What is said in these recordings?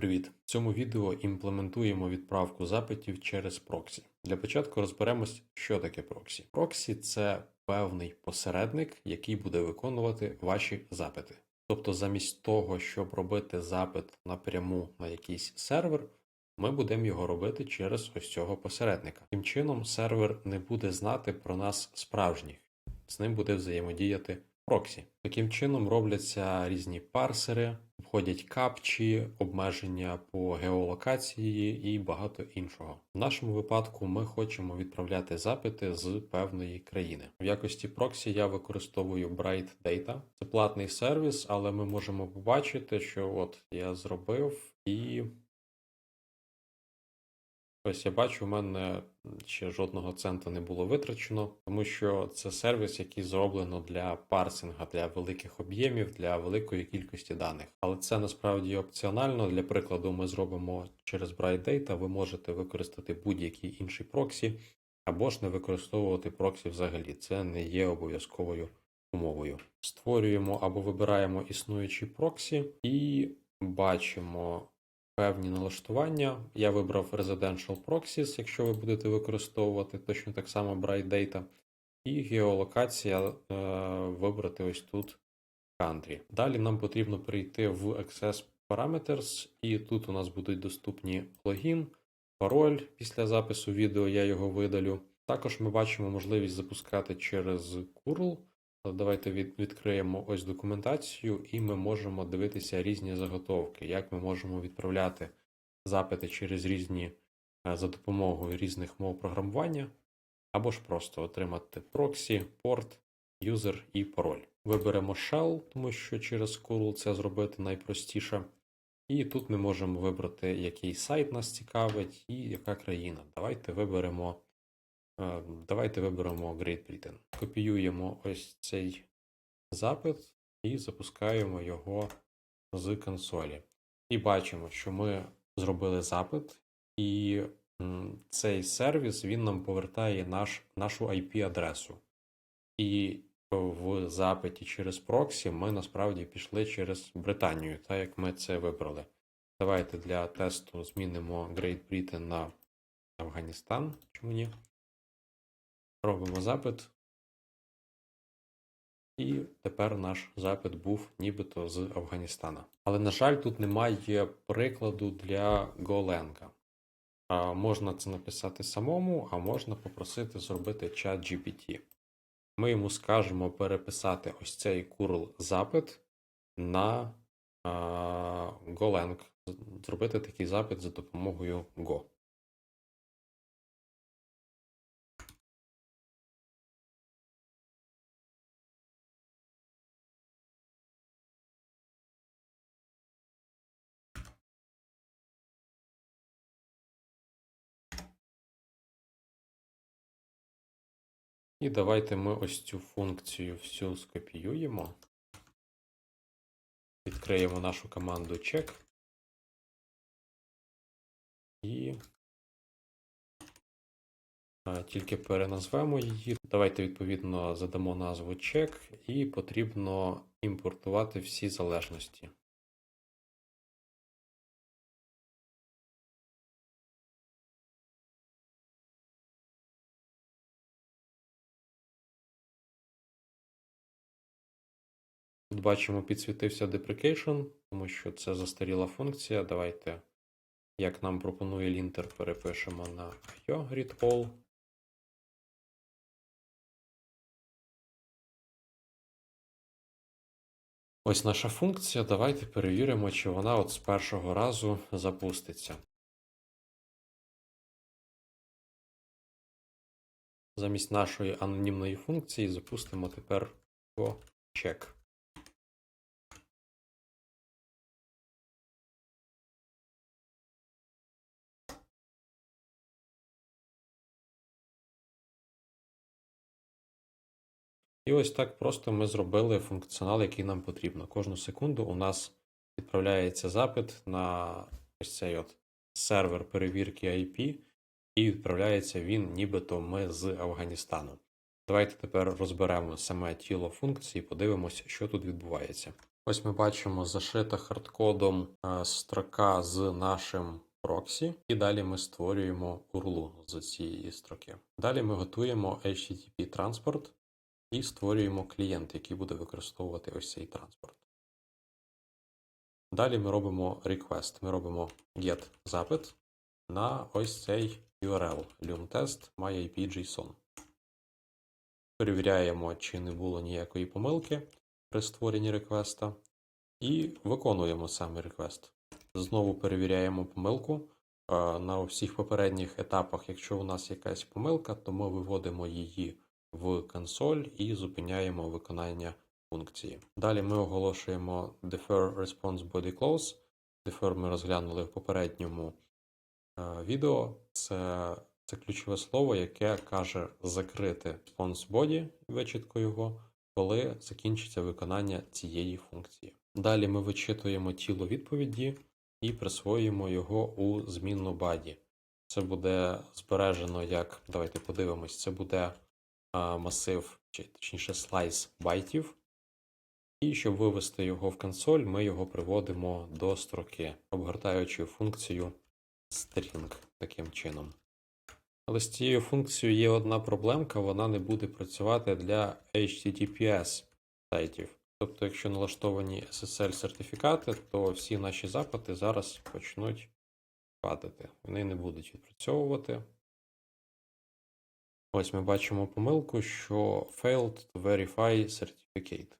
Привіт! В цьому відео імплементуємо відправку запитів через проксі. Для початку розберемось, що таке проксі. Проксі це певний посередник, який буде виконувати ваші запити. Тобто, замість того, щоб робити запит напряму на якийсь сервер, ми будемо його робити через ось цього посередника. Тим чином, сервер не буде знати про нас справжніх, з ним буде взаємодіяти проксі. Таким чином робляться різні парсери, обходять капчі, обмеження по геолокації і багато іншого. В нашому випадку ми хочемо відправляти запити з певної країни. В якості проксі я використовую Bright Data. Це платний сервіс, але ми можемо побачити, що от я зробив і. Ось я бачу, у мене ще жодного цента не було витрачено, тому що це сервіс, який зроблено для парсинга, для великих об'ємів, для великої кількості даних. Але це насправді опціонально. Для прикладу, ми зробимо через Bright Data, ви можете використати будь-який інший проксі, або ж не використовувати проксі взагалі. Це не є обов'язковою умовою. Створюємо або вибираємо існуючі проксі і бачимо певні налаштування. Я вибрав Residential Proxies, якщо ви будете використовувати точно так само Bright Data. І геолокація е, вибрати ось тут Country. Далі нам потрібно перейти в Access Parameters, і тут у нас будуть доступні логін, пароль після запису відео, я його видалю. Також ми бачимо можливість запускати через curl. Давайте відкриємо ось документацію, і ми можемо дивитися різні заготовки, як ми можемо відправляти запити через різні е, за допомогою різних мов програмування, або ж просто отримати проксі, порт, юзер і пароль. Виберемо shell, тому що через curl це зробити найпростіше. І тут ми можемо вибрати, який сайт нас цікавить і яка країна. Давайте виберемо. Е, Давайте виберемо Great Britain. Копіюємо ось цей запит і запускаємо його з консолі. І бачимо, що ми зробили запит, і цей сервіс він нам повертає наш, нашу IP-адресу. І в запиті через проксі ми насправді пішли через Британію, так як ми це вибрали. Давайте для тесту змінимо Great Britain на Афганістан. Чому ні? Робимо запит. І тепер наш запит був нібито з Афганістана. Але, на жаль, тут немає прикладу для Golang. А, Можна це написати самому, а можна попросити зробити чат GPT. Ми йому скажемо переписати ось цей curl запит на Golang. Зробити такий запит за допомогою Go. І давайте ми ось цю функцію всю скопіюємо. Відкриємо нашу команду check. І тільки переназвемо її. Давайте, відповідно, задамо назву check і потрібно імпортувати всі залежності. Бачимо, підсвітився deprecation, тому що це застаріла функція. Давайте, як нам пропонує лінтер, перепишемо на IO read all. Ось наша функція. Давайте перевіримо, чи вона от з першого разу запуститься. Замість нашої анонімної функції запустимо тепер check. І ось так просто ми зробили функціонал, який нам потрібно. Кожну секунду у нас відправляється запит на ось цей от сервер перевірки IP, і відправляється він, нібито ми з Афганістану. Давайте тепер розберемо саме тіло функції, подивимося, що тут відбувається. Ось ми бачимо зашита хардкодом е, строка з нашим проксі, і далі ми створюємо URL з цієї строки. Далі ми готуємо HTTP транспорт і створюємо клієнт, який буде використовувати ось цей транспорт. Далі ми робимо request. Ми робимо get запит на ось цей URL lumtest myIP.json. Перевіряємо, чи не було ніякої помилки при створенні реквеста. І виконуємо саме реквест. Знову перевіряємо помилку. Е, На всіх попередніх етапах, якщо у нас якась помилка, то ми виводимо її в консоль і зупиняємо виконання функції. Далі ми оголошуємо defer response body close. Defer ми розглянули в попередньому е, відео. Це, це ключове слово, яке каже закрити response body, вичітко його, коли закінчиться виконання цієї функції. Далі ми вичитуємо тіло відповіді і присвоюємо його у змінну body. Це буде збережено як. Давайте подивимось, це буде масив, чи точніше слайс байтів. І щоб вивести його в консоль, ми його приводимо до строки, обгортаючи функцію string таким чином. Але з цією функцією є одна проблемка, вона не буде працювати для HTTPS сайтів. Тобто, якщо налаштовані SSL сертифікати, то всі наші запити зараз почнуть падати. Вони не будуть відпрацьовувати. Ось ми бачимо помилку, що failed to verify certificate.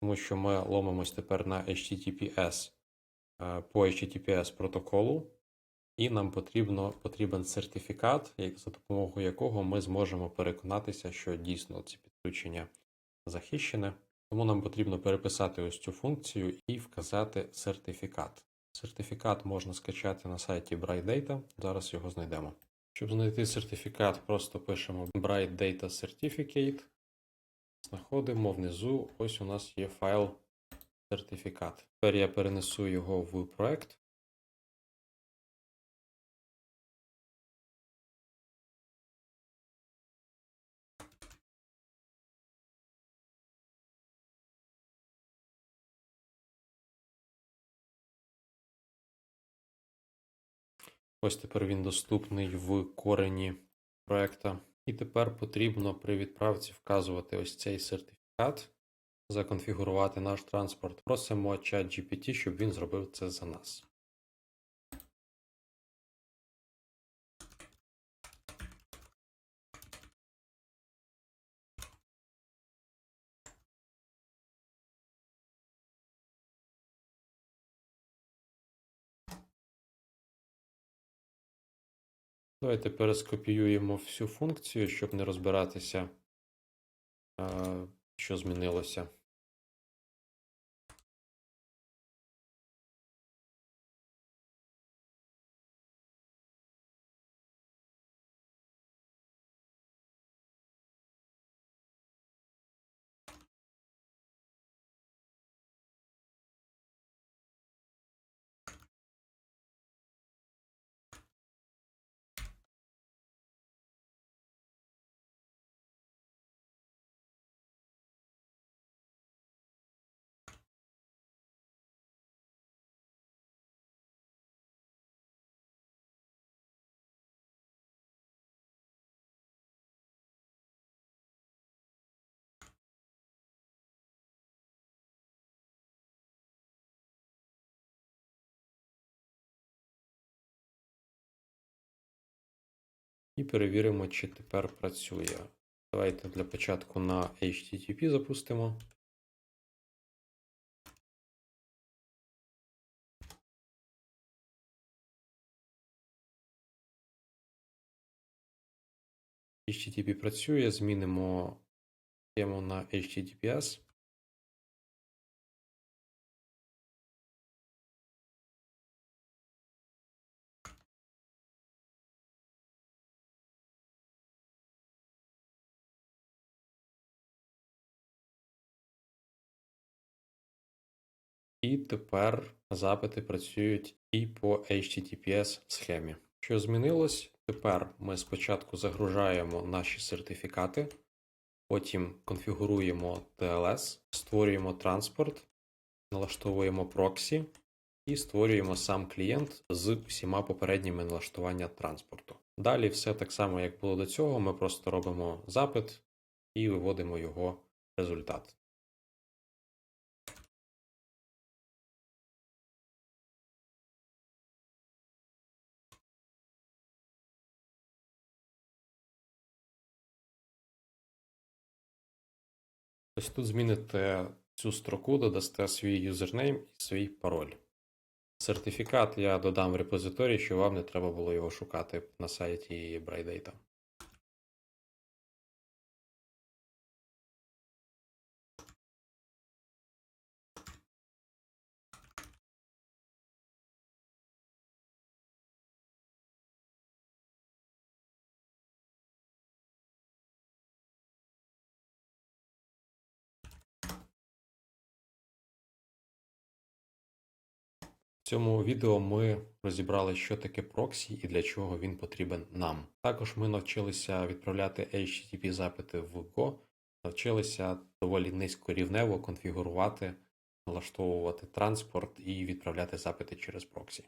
Тому що ми ломимось тепер на HTTPS е, по HTTPS протоколу, і нам потрібно, потрібен сертифікат, за допомогою якого ми зможемо переконатися, що дійсно це підключення захищене. Тому нам потрібно переписати ось цю функцію і вказати сертифікат. Сертифікат можна скачати на сайті Bright Data. Зараз його знайдемо. Щоб знайти сертифікат, просто пишемо Bright Data Certificate. Знаходимо внизу. Ось у нас є файл сертифікат. Тепер я перенесу його в проект. Ось тепер він доступний в корені проекта. І тепер потрібно при відправці вказувати ось цей сертифікат, законфігурувати наш транспорт. Просимо ChatGPT, щоб він зробив це за нас. Давайте перескопіюємо всю функцію, щоб не розбиратися, що змінилося. І перевіримо, чи тепер працює. Давайте для початку на HTTP запустимо. HTTP працює, змінимо тему на HTTPS. І тепер запити працюють і по HTTPS схемі. Що змінилось? Тепер ми спочатку загружаємо наші сертифікати, потім конфігуруємо TLS, створюємо транспорт, налаштовуємо проксі і створюємо сам клієнт з усіма попередніми налаштування транспорту. Далі все так само, як було до цього, ми просто робимо запит і виводимо його результат. Ось тут зміните цю строку, додасте свій юзернейм і свій пароль. Сертифікат я додам в репозиторії, щоб вам не треба було його шукати на сайті Brightdata. Цьому відео ми розібрали, що таке проксі і для чого він потрібен нам. Також ми навчилися відправляти HTTP запити в Go, навчилися доволі низькорівнево конфігурувати, налаштовувати транспорт і відправляти запити через проксі.